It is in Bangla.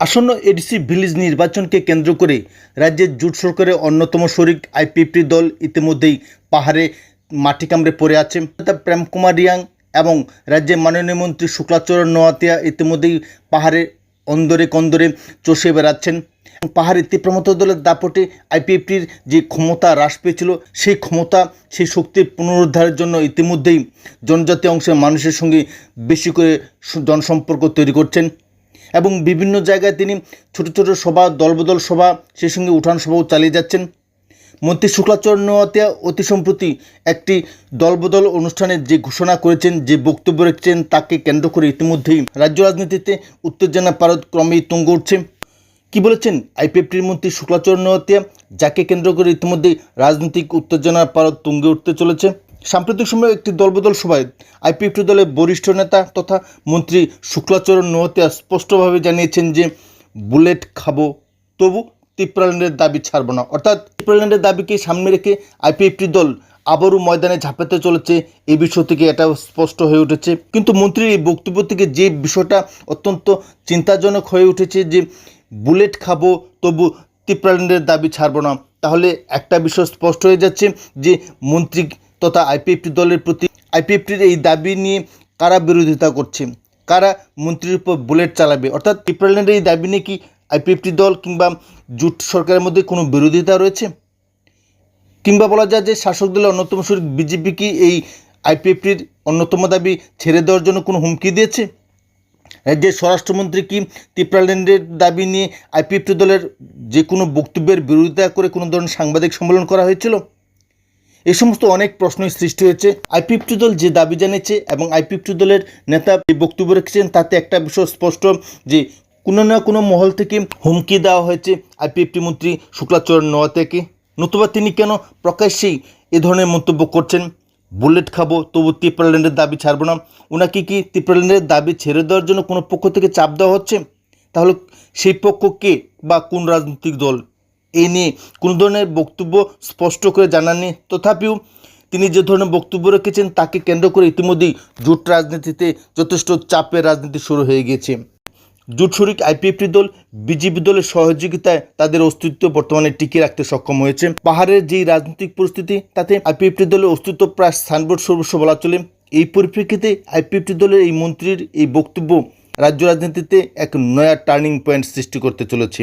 আসন্ন এডিসি ভিলেজ নির্বাচনকে কেন্দ্র করে রাজ্যের জোট সরকারের অন্যতম শরিক আইপিএফটি দল ইতিমধ্যেই পাহাড়ে মাটি কামড়ে পড়ে আছে। প্রেম কুমার রিয়াং এবং রাজ্যের মাননীয় মন্ত্রী শুক্লাচরণ নোয়াতিয়া ইতিমধ্যেই পাহাড়ে অন্দরে কন্দরে চষে বেড়াচ্ছেন। পাহাড়ি তীব্রমত দলের দাপটে আইপিএফটির যে ক্ষমতা হ্রাস পেয়েছিল, সেই ক্ষমতা, সেই শক্তির পুনরুদ্ধারের জন্য ইতিমধ্যেই জনজাতি অংশের মানুষের সঙ্গে বেশি করে জনসম্পর্ক তৈরি করছেন। এবং বিভিন্ন জায়গায় তিনি ছোট ছোট সভা, দলবদল সভা, সেই সঙ্গে উঠান সভাও চালিয়ে যাচ্ছেন। মন্ত্রী শুক্লাচরণ নোয়াতিয়া অতি সম্প্রতি একটি দলবদল অনুষ্ঠানে যে ঘোষণা করেছেন, যে বক্তব্য রেখেছেন, তাকে কেন্দ্র করে ইতিমধ্যেই রাজ্য রাজনীতিতে উত্তেজনা পারদ ক্রমেই তুঙ্গ উঠছে। কি বলেছেন আইপিএফটির মন্ত্রী শুক্লাচরণ নোয়াতিয়া যাকে কেন্দ্র করে ইতিমধ্যেই রাজনৈতিক উত্তেজনার পারদ তুঙ্গে উঠতে চলেছে? সাম্প্রতিক সময়ে একটি দলবদল সভায় আইপিএফটি দলের বরিষ্ঠ নেতা তথা মন্ত্রী শুক্লাচরণ নোয়াতিয়া স্পষ্টভাবে জানিয়েছেন যে বুলেট খাব, তবু ত্রিপুরাল্যান্ডের দাবি ছাড়ব না। অর্থাৎ ত্রিপুরাল্যান্ডের দাবিকে সামনে রেখে আইপিএফটি দল আবারও ময়দানে ঝাঁপাতে চলেছে এই বিষয় থেকে এটা স্পষ্ট হয়ে উঠেছে। কিন্তু মন্ত্রীর এই বক্তব্য থেকে যে বিষয়টা অত্যন্ত চিন্তাজনক হয়ে উঠেছে যে বুলেট খাব, তবু ত্রিপুরাল্যান্ডের দাবি ছাড়ব না, তাহলে একটা বিষয় স্পষ্ট হয়ে যাচ্ছে যে মন্ত্রী তথা আইপিএফটি দলের প্রতি আইপিএফটির এই দাবি নিয়ে কারা বিরোধিতা করছে? কারা মন্ত্রীর উপর বুলেট চালাবে? অর্থাৎ ত্রিপুরাল্যান্ডের এই দাবি নিয়ে কি আইপিএফটি দল কিংবা জোট সরকারের মধ্যে কোনো বিরোধিতা রয়েছে? কিংবা বলা যায় যে শাসক দলের অন্যতম শরিক বিজেপি কি এই আইপিএফটির অন্যতম দাবি ছেড়ে দেওয়ার জন্য কোনো হুমকি দিয়েছে? রাজ্যের স্বরাষ্ট্রমন্ত্রী কি ত্রিপুরাল্যান্ডের দাবি নিয়ে আইপিএফটি দলের যে কোনো বক্তব্যের বিরোধিতা করে কোনো ধরনের সাংবাদিক সম্মেলন করা হয়েছিল? এই সমস্ত অনেক প্রশ্নই সৃষ্টি হয়েছে। আইপিএফটি দল যে দাবি জানিয়েছে এবং আইপিএফটি দলের নেতা যে বক্তব্য রেখেছেন, তাতে একটা বিষয় স্পষ্ট যে কোনো না কোনো মহল থেকে হুমকি দেওয়া হয়েছে আইপিএফটি মন্ত্রী শুক্লাচরণ নোয়াতেকে নতুবা তিনি কেন প্রকাশ্যেই এ ধরনের মন্তব্য করছেন? বুলেট খাব, তবু ত্রিপুরাল্যান্ডের দাবি ছাড়বো না। ওনাকে কি ত্রিপুরাল্যান্ডের দাবি ছেড়ে দেওয়ার জন্য কোনো পক্ষ থেকে চাপ দেওয়া হচ্ছে? তাহলে সেই পক্ষ কে বা কোন রাজনৈতিক দল? এই নিয়ে কোনো ধরনের বক্তব্য স্পষ্ট করে জানাননি। তথাপিও তিনি যে ধরনের বক্তব্য রেখেছেন তাকে কেন্দ্র করে ইতিমধ্যেই জোট রাজনীতিতে যথেষ্ট চাপের রাজনীতি শুরু হয়ে গিয়েছে। জোট শরিক আইপিএফটি দল, বিজেপি দলের সহযোগিতায় তাদের অস্তিত্ব বর্তমানে টিকিয়ে রাখতে সক্ষম হয়েছে। পাহাড়ের যেই রাজনৈতিক পরিস্থিতি, তাতে আইপিএফটি দলের অস্তিত্ব প্রায় স্থানবোর্ড সর্বস্ব বলা চলে। এই পরিপ্রেক্ষিতে আইপিএফটি দলের এই মন্ত্রীর এই বক্তব্য রাজ্য রাজনীতিতে এক নয়া টার্নিং পয়েন্ট সৃষ্টি করতে চলেছে।